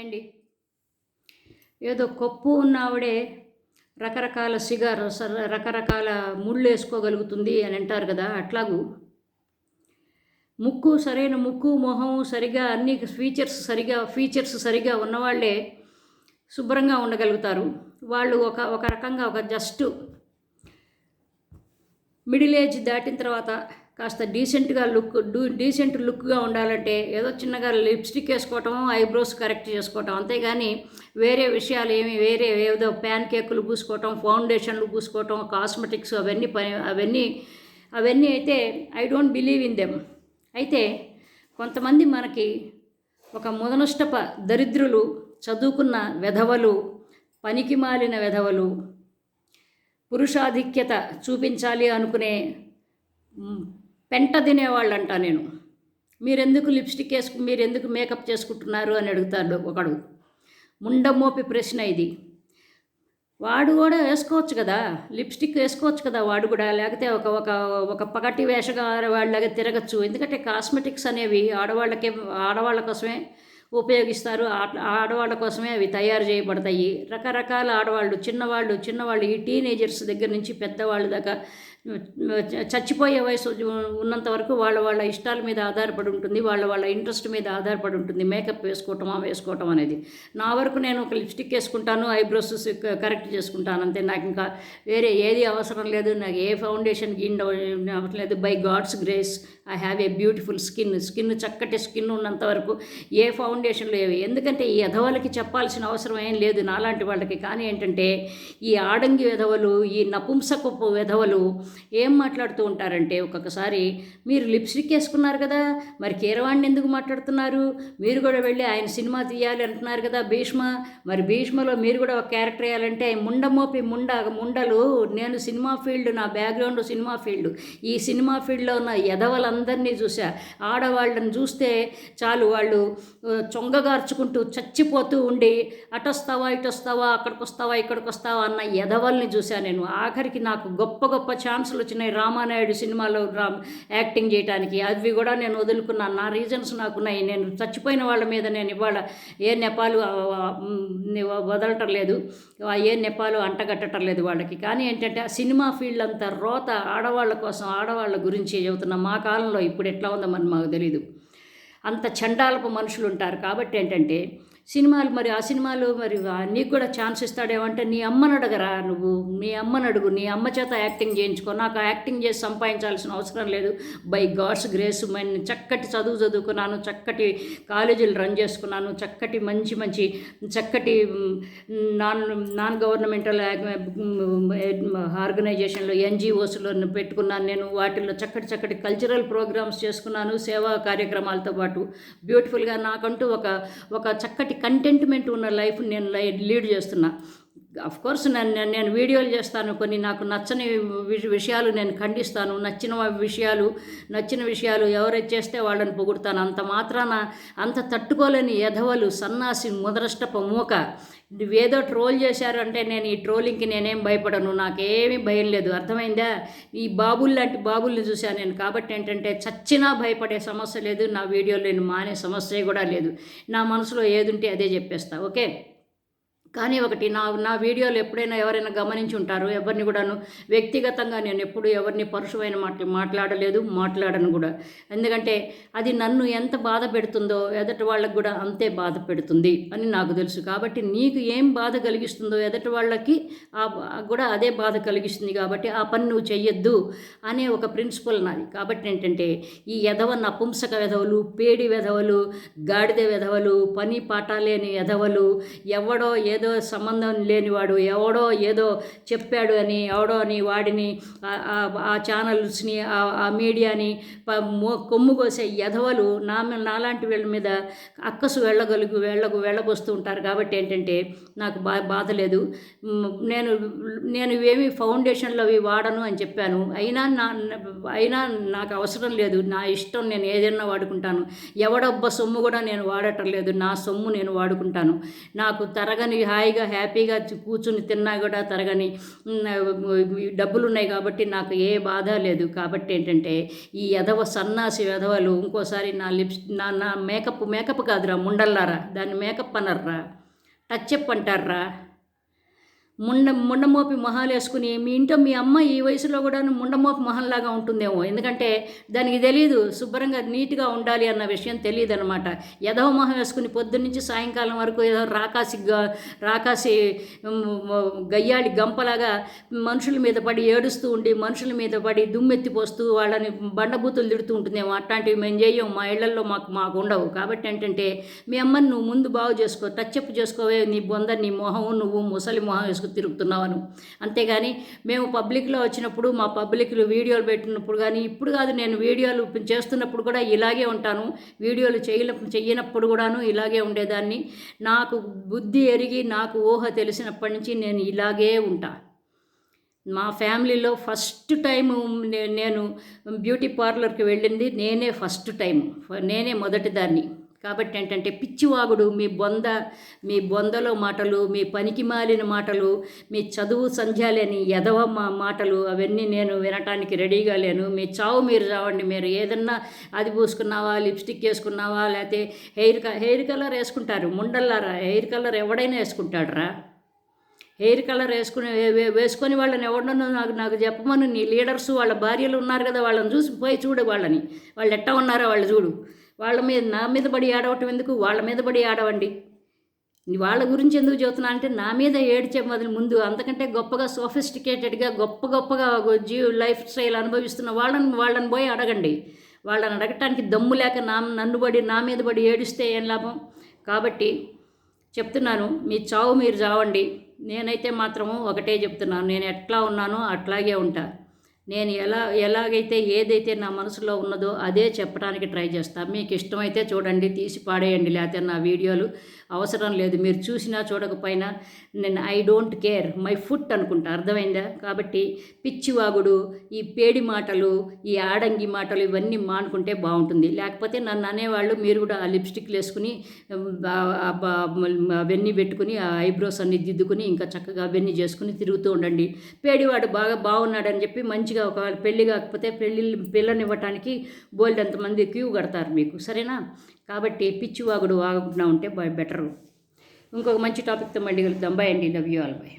అండి ఏదో కొప్పు ఉన్నావిడే రకరకాల సిగార్ రకరకాల ముళ్ళు వేసుకోగలుగుతుంది అని అంటారు కదా అట్లాగూ. ముక్కు సరైన ముక్కు మొహం సరిగా అన్ని ఫీచర్స్ సరిగా ఫీచర్స్ సరిగా ఉన్నవాళ్ళే శుభ్రంగా ఉండగలుగుతారు. వాళ్ళు ఒక ఒక రకంగా ఒక జస్ట్ మిడిల్ ఏజ్ దాటిన తర్వాత కాస్త డీసెంట్గా లుక్ డూ డీసెంట్ లుక్గా ఉండాలంటే ఏదో చిన్నగా లిప్స్టిక్ వేసుకోవటం ఐబ్రోస్ కరెక్ట్ చేసుకోవటం. అంతేగాని వేరే విషయాలు ఏమి వేరే ఏదో ప్యాన్ కేకులు పూసుకోవటం ఫౌండేషన్లు పూసుకోవటం కాస్మెటిక్స్ అవన్నీ పని అవన్నీ అవన్నీ అయితే I don't believe in them. అయితే కొంతమంది మనకి ఒక ముదనష్టప దరిద్రులు చదువుకున్న వెధవలు పనికి మాలిన వెధవలు పురుషాధిక్యత చూపించాలి అనుకునే పెంట తినేవాళ్ళు అంట నేను. మీరెందుకు లిప్స్టిక్ వేసుకు మీరు ఎందుకు మేకప్ చేసుకుంటున్నారు అని అడుగుతాడు ఒకడు. ముండమోపి ప్రశ్న ఇది. వాడు కూడా వేసుకోవచ్చు కదా లిప్స్టిక్ వేసుకోవచ్చు కదా వాడు కూడా లేకపోతే ఒక ఒక ఒక పగటి వేషగా వాళ్ళగా తిరగచ్చు. ఎందుకంటే కాస్మెటిక్స్ అనేవి ఆడవాళ్ళకే ఆడవాళ్ళ కోసమే ఉపయోగిస్తారు. ఆ- ఆడవాళ్ళ కోసమే అవి తయారు చేయబడతాయి. రకరకాల ఆడవాళ్ళు చిన్నవాళ్ళు చిన్నవాళ్ళు ఈ టీనేజర్స్ దగ్గర నుంచి పెద్దవాళ్ళ దాకా చచ్చిపోయే వయసు ఉన్నంత వరకు వాళ్ళ వాళ్ళ ఇష్టాల మీద ఆధారపడి ఉంటుంది వాళ్ళ వాళ్ళ ఇంట్రెస్ట్ మీద ఆధారపడి ఉంటుంది మేకప్ వేసుకోవటమా వేసుకోవటం అనేది. నా వరకు నేను ఒక లిప్స్టిక్ వేసుకుంటాను ఐబ్రోస్ కరెక్ట్ చేసుకుంటాను అంతే. నాకు ఇంకా వేరే ఏది అవసరం లేదు నాకు ఏ ఫౌండేషన్ గిన్ అవసరం లేదు. By God's grace I have a beautiful skin. Skin చక్కటి స్కిన్ ఉన్నంత వరకు ఏ ఫౌండేషన్లు ఏవి ఎందుకంటే ఈ ఎధవలకి చెప్పాల్సిన అవసరం ఏం లేదు నాలాంటి వాళ్ళకి. కానీ ఏంటంటే ఈ ఆడంగి వెధవలు ఈ నపుంసకపు వెధవలు ఏం మాట్లాడుతూ ఉంటారంటే ఒక్కొక్కసారి మీరు లిప్స్టిక్ వేసుకున్నారు కదా మరి కీరవాణ్ణి ఎందుకు మాట్లాడుతున్నారు? మీరు కూడా వెళ్ళి ఆయన సినిమా తీయాలి అంటున్నారు కదా భీష్మ. మరి భీష్మలో మీరు కూడా ఒక క్యారెక్టర్ వేయాలంటే ముండమోపి ముండ ముండలు. నేను సినిమా ఫీల్డ్ నా బ్యాక్గ్రౌండ్ సినిమా ఫీల్డ్. ఈ సినిమా ఫీల్డ్లో ఉన్న ఎదవలందరినీ చూసా ఆడవాళ్ళని చూస్తే చాలు వాళ్ళు చొంగగార్చుకుంటూ చచ్చిపోతూ ఉండి అటొస్తావా ఇటొస్తావా అక్కడికి వస్తావా ఇక్కడికి వస్తావా అన్న ఎదవల్ని చూసా నేను. ఆఖరికి నాకు గొప్ప గొప్ప ఛాన్స్ ఛాన్సులు వచ్చినాయి. రామానాయుడు సినిమాలో రా యాక్టింగ్ చేయడానికి అవి కూడా నేను వదులుకున్నాను. నా రీజన్స్ నాకున్నాయి. నేను చచ్చిపోయిన వాళ్ళ మీద నేను ఇవాళ ఏ నెపాలు వదలటం లేదు. ఏ నెపాలు అంటగట్టడం లేదు వాళ్ళకి. కానీ ఏంటంటే ఆ సినిమా ఫీల్డ్ అంతా రోత ఆడవాళ్ళ కోసం ఆడవాళ్ళ గురించి చెబుతున్నా మా కాలంలో ఇప్పుడు ఎట్లా ఉందో మరి మాకు తెలియదు అంత చండాలపు మనుషులు ఉంటారు. కాబట్టి ఏంటంటే సినిమాలు మరి ఆ సినిమాలు మరి నీకు కూడా ఛాన్స్ ఇస్తాడేమంటే నీ అమ్మని అడగరా నువ్వు. నీ అమ్మని అడుగు. నీ అమ్మ చేత యాక్టింగ్ చేయించుకో. నాకు యాక్టింగ్ చేసి సంపాదించాల్సిన అవసరం లేదు. బై గాడ్స్ గ్రేస్ నేను చక్కటి చదువు చదువుకున్నాను చక్కటి కాలేజీలు రన్ చేసుకున్నాను చక్కటి మంచి మంచి చక్కటి నాన్ నాన్ గవర్నమెంటల్ ఆర్గనైజేషన్లో ఎన్జిఓస్లో పెట్టుకున్నాను నేను. వాటిల్లో చక్కటి చక్కటి కల్చరల్ ప్రోగ్రామ్స్ చేసుకున్నాను సేవా కార్యక్రమాలతో పాటు. బ్యూటిఫుల్గా నాకంటూ ఒక ఒక చక్కటి కంటెంట్మెంట్ ఉన్న లైఫ్ నేను లై- లీడ్ చేస్తున్నా. కోర్స్ నేను నేను- వీడియోలు చేస్తాను. కొన్ని నాకు నచ్చని విషయాలు నేను ఖండిస్తాను. నచ్చిన విషయాలు నచ్చిన విషయాలు ఎవరైతే చేస్తే వాళ్ళని పొగుడతాను. అంత మాత్రాన అంత తట్టుకోలేని ఎధవలు సన్నాసి ముదరష్టప మూక. ఏదో ట్రోల్ చేశారు అంటే నేను ఈ ట్రోలింగ్కి నేనేం భయపడను. నాకేమీ భయం లేదు. అర్థమైందా? ఈ బాబుల్ లాంటి బాబుల్ని చూశాను నేను. కాబట్టి ఏంటంటే చచ్చినా భయపడే సమస్య లేదు. నా వీడియోలు నేను మానే సమస్య కూడా లేదు. నా మనసులో ఏదుంటే అదే చెప్పేస్తా. ఓకే? కానీ ఒకటి నా నా వీడియోలు ఎప్పుడైనా ఎవరైనా గమనించి ఉంటారు ఎవరిని కూడాను వ్యక్తిగతంగా నేను ఎప్పుడు ఎవరిని పరుషమైన మాట మాట్లాడలేదు మాట్లాడను కూడా. ఎందుకంటే అది నన్ను ఎంత బాధ పెడుతుందో ఎదటి వాళ్ళకి కూడా అంతే బాధ పెడుతుంది అని నాకు తెలుసు. కాబట్టి నీకు ఏం బాధ కలిగిస్తుందో ఎదటి వాళ్ళకి ఆ కూడా అదే బాధ కలిగిస్తుంది కాబట్టి ఆ పని నువ్వు చెయ్యొద్దు అనే ఒక ప్రిన్సిపల్ నాది. కాబట్టి ఏంటంటే ఈ ఎదవ నపుంసక వెధవలు పేడి వెధవలు గాడిద వెధవలు పని పాట లేని ఎధవలు ఎవడో ఏదో సంబంధం లేనివాడు ఎవడో ఏదో చెప్పాడు అని ఎవడో అని వాడిని ఆ- ఛానల్స్ని ఆ- మీడియాని కొమ్ము కోసే ఎధవలు నా నాలాంటి వీళ్ళ మీద అక్కసు వెళ్ళగలుగు వెళ్ళకు వెళ్ళబోస్తూ ఉంటారు. కాబట్టి ఏంటంటే నాకు బా బాధ లేదు. నేను నేను ఇవేమి ఫౌండేషన్లు అవి వాడను అని చెప్పాను. అయినా నా అయినా నాకు అవసరం లేదు. నా ఇష్టం నేను ఏదైనా వాడుకుంటాను. ఎవడబ్బ సొమ్ము కూడా నేను వాడటం లేదు. నా సొమ్ము నేను వాడుకుంటాను. నాకు తరగని హాయిగా హ్యాపీగా కూర్చుని తిన్నా కూడా తరగని డబ్బులు ఉన్నాయి కాబట్టి నాకు ఏ బాధ లేదు. కాబట్టి ఏంటంటే ఈ ఎదవ సన్నాసి ఎదవలు ఇంకోసారి నా లిప్స్ నా నా మేకప్ మేకప్ కాదురా ముండల్లారా దాన్ని మేకప్ అనర్రా టచ్ అప్ అంటారా ముండ ముండమోపి మొహాలు వేసుకుని మీ ఇంట్లో మీ అమ్మ ఈ వయసులో కూడా ముండమోపి మొహంలాగా ఉంటుందేమో. ఎందుకంటే దానికి తెలియదు శుభ్రంగా నీట్గా ఉండాలి అన్న విషయం తెలియదు అనమాట ఎదవ మొహం వేసుకుని పొద్దున్నుంచి సాయంకాలం వరకు ఏదో రాకాసి గ- రాకాసి గయ్యాడి గయ్యాళి గంపలాగా మనుషుల మీద పడి ఏడుస్తూ ఉండి మనుషుల మీద పడి దుమ్మెత్తిపోస్తూ వాళ్ళని బండబూతులు తిడుతూ ఉంటుందేమో. అట్లాంటివి మేము చేయం మా ఇళ్ళలో మాకు మాకు ఉండవు. కాబట్టి ఏంటంటే మీ అమ్మని నువ్వు ముందు బాగు చేసుకో టచ్అప్ చేసుకోవే నీ బొంద నీ మొహం నువ్వు ముసలి మొహం వేసుకుని తిరుగుతున్నావను. అంతేగాని మేము పబ్లిక్లో వచ్చినప్పుడు మా పబ్లిక్లు వీడియోలు పెట్టినప్పుడు కానీ ఇప్పుడు కాదు నేను వీడియోలు చేస్తున్నప్పుడు కూడా ఇలాగే ఉంటాను. వీడియోలు చేయ చెయ్యనప్పుడు కూడాను ఇలాగే ఉండేదాన్ని. నాకు బుద్ధి ఎరిగి నాకు ఊహ తెలిసినప్పటి నుంచి నేను ఇలాగే ఉంటా. మా ఫ్యామిలీలో ఫస్ట్ టైం నేను బ్యూటీ పార్లర్కి వెళ్ళింది నేనే ఫస్ట్ టైం నేనే మొదటిదాన్ని. కాబట్టి ఏంటంటే పిచ్చివాగుడు మీ బొంద మీ బొందలో మాటలు మీ పనికి మాలిన మాటలు మీ చదువు సంధ్యాలేని ఎదవ మా మాటలు అవన్నీ నేను వినటానికి రెడీగా లేను. మీ చావు మీరు రావండి. మీరు ఏదన్నా అది పూసుకున్నావా లిప్స్టిక్ వేసుకున్నావా లేకపోతే హెయిర్ క హెయిర్ కలర్ వేసుకుంటారు. ముండల్లారా? హెయిర్ కలర్ ఎవడైనా వేసుకుంటాడురా? హెయిర్ కలర్ వేసుకుని వేసుకొని వాళ్ళని ఎవడన్నా నాకు నాకు చెప్పమని. నీ లీడర్స్ వాళ్ళ భార్యలు ఉన్నారు కదా వాళ్ళని చూసి పోయి చూడు వాళ్ళని. వాళ్ళు ఎట్టా ఉన్నారో వాళ్ళు చూడు. వాళ్ళ మీద నా మీద పడి ఆడవటం ఎందుకు? వాళ్ళ మీద పడి ఆడవండి వాళ్ళ గురించి ఎందుకు చెబుతున్నా అంటే నా మీద ఏడ్చే మొదలు ముందు అంతకంటే గొప్పగా సోఫిస్టికేటెడ్గా గొప్ప గొప్పగా జీవ లైఫ్ స్టైల్ అనుభవిస్తున్న వాళ్ళని వాళ్ళని పోయి అడగండి. వాళ్ళని అడగటానికి దమ్ము లేక నా నన్ను పడి నా మీద పడి ఏడిస్తే ఏం లాభం? కాబట్టి చెప్తున్నాను మీ చావు మీరు చావండి. నేనైతే మాత్రము ఒకటే చెప్తున్నాను నేను ఎట్లా ఉన్నానో అట్లాగే ఉంటాను నేను ఎలా ఎలాగైతే ఏదైతే నా మనసులో ఉన్నదో అదే చెప్పడానికి ట్రై చేస్తాను మీకు ఇష్టమైతే చూడండి తీసి పాడేయండి లేకపోతే నా వీడియోలు అవసరం లేదు. మీరు చూసినా చూడకపోయినా నేను I don't care my foot అనుకుంటా. అర్థమైందా? కాబట్టి పిచ్చివాగుడు ఈ పేడి మాటలు ఈ ఆడంగి మాటలు ఇవన్నీ మానుకుంటే బాగుంటుంది. లేకపోతే నన్ను అనేవాళ్ళు మీరు కూడా ఆ లిప్స్టిక్లు వేసుకుని అవన్నీ పెట్టుకుని ఆ ఐబ్రోస్ అన్ని దిద్దుకుని ఇంకా చక్కగా అవన్నీ చేసుకుని తిరుగుతూ ఉండండి. పేడివాడు బాగా బాగున్నాడని చెప్పి మంచి మంచిగా ఒకవేళ పెళ్ళి కాకపోతే పెళ్ళి పిల్లనివ్వటానికి బోల్డ్ అంతమంది క్యూ కడతారు మీకు సరేనా? కాబట్టి పిచ్చివాగుడు వాగకుండా ఉంటే బెటరు. ఇంకొక మంచి టాపిక్తో మళ్ళీ కలుద్దాం. బాయ్ అండి. Love you all. బాయ్